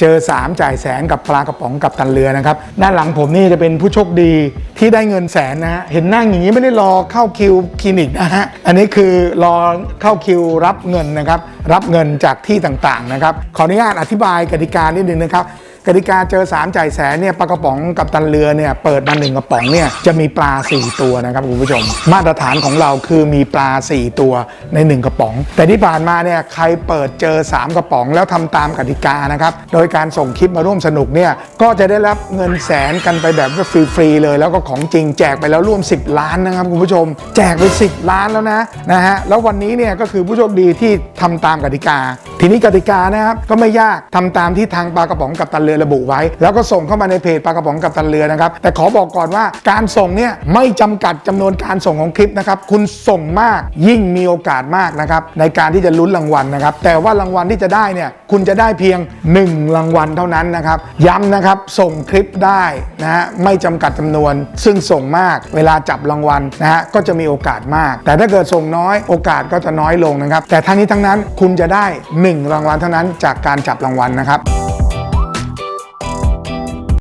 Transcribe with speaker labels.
Speaker 1: เจอ 3 จ่ายแสนกับปลากระป๋องกับตันเรือนะครับ ด้านหลังผมนี่จะเป็นผู้โชคดีที่ได้เงินแสนนะฮะเห็นนั่งอย่างนี้ไม่ได้รอเข้าคิวคลินิกนะฮะอันนี้คือรอเข้าคิวรับเงินนะครับ รับเงินจากที่ต่างๆนะครับ ขออนุญาตอธิบายกติกานิดนึงนะครับ กติกาเจอ 3 จ่ายแสนเนี่ยปลากระป๋องกับตันเรือเนี่ยเปิดมาหนึ่งกระป๋องเนี่ยจะมีปลา 4 ตัวนะครับคุณผู้ชม มาตรฐานของเราคือมีปลา 4 ตัวใน 1 กระป๋อง แต่ที่ผ่านมาเนี่ยใครเปิดเจอ 3 กระป๋องแล้วทำตามกติกานะครับโดยการส่งคลิปมาร่วมสนุกเนี่ยก็จะได้รับเงินแสนกันไปแบบฟรีๆเลย แล้วก็ของจริงแจกไปแล้วร่วม 10 ล้านนะครับคุณผู้ชม แจกไป 10 ล้านแล้วนะนะฮะแล้ววันนี้เนี่ยก็คือผู้โชคดีที่ทำตามกติกา ทีนี้กติกานะครับก็ไม่ยากทำตามที่ทางปลากระป๋องกับตันเรือระบุไว้ แล้วก็ส่งเข้ามาในเพจปลากระป๋องกับตันเรือนะครับ แต่ขอบอกก่อนว่าการส่งเนี่ยไม่จำกัดจำนวนการส่งของคลิปนะครับ คุณส่งมากยิ่งมีโอกาสมากนะครับในการที่จะลุ้นรางวัลนะครับ แต่ว่ารางวัลที่จะได้เนี่ยคุณจะได้เพียง 1 รางวัลเท่านั้นนะครับ ย้ำนะครับส่งคลิปได้นะฮะไม่จำกัดจำนวน ซึ่งส่งมากเวลาจับรางวัลนะฮะก็จะมีโอกาสมาก แต่ถ้าเกิดส่งน้อยโอกาสก็จะน้อยลงนะครับ แต่ทั้งนี้ทั้งนั้นคุณจะได้ 1 รางวัลเท่านั้นจากการจับรางวัลนะครับ